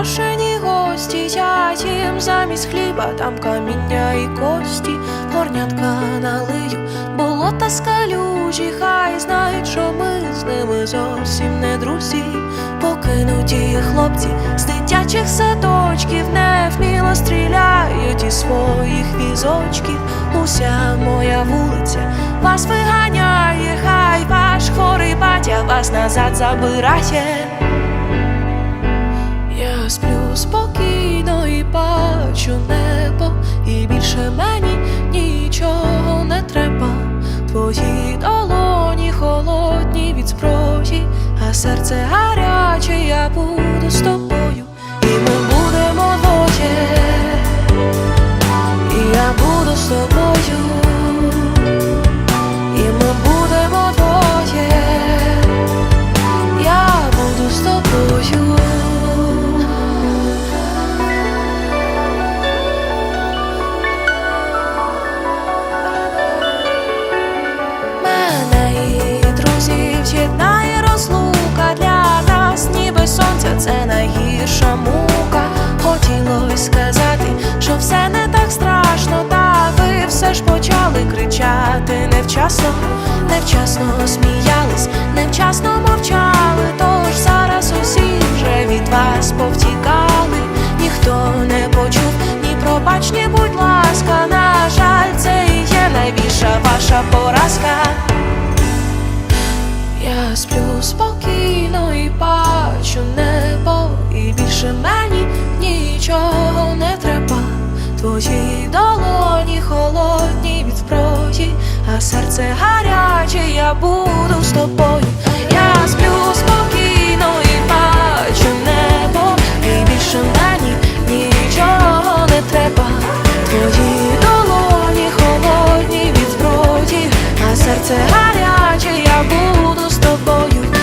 Непрошені гості, я замість хліба, там каміння і кості, горнятка налию, болота скалюжі, хай знають, що ми з ними зовсім не друзі. Покинуті хлопці з дитячих садочків невміло стріляють із своїх візочків. Уся моя вулиця вас виганяє, хай ваш хворий батя вас назад забирає. Сплю спокійно і бачу небо, і більше мені нічого не треба. Твої долоні холодні від зброї, а серце гаряче, я буду з тобою, найгірша мука. Хотілось сказати, що все не так страшно, та ви все ж почали кричати невчасно, невчасно сміялись, невчасно мовчали. Тож зараз усі вже від вас повтікали, ніхто не почув, ні пробач, ні будь ласка. На жаль, це і є найбільша ваша поразка. Я сплю спокійно Твої долоні холодні від зброї, а серце гаряче, я буду з тобою. Я сплю спокійно і бачу небо, і більше мені нічого не треба. Твої долоні холодні від зброї, а серце гаряче, я буду з тобою.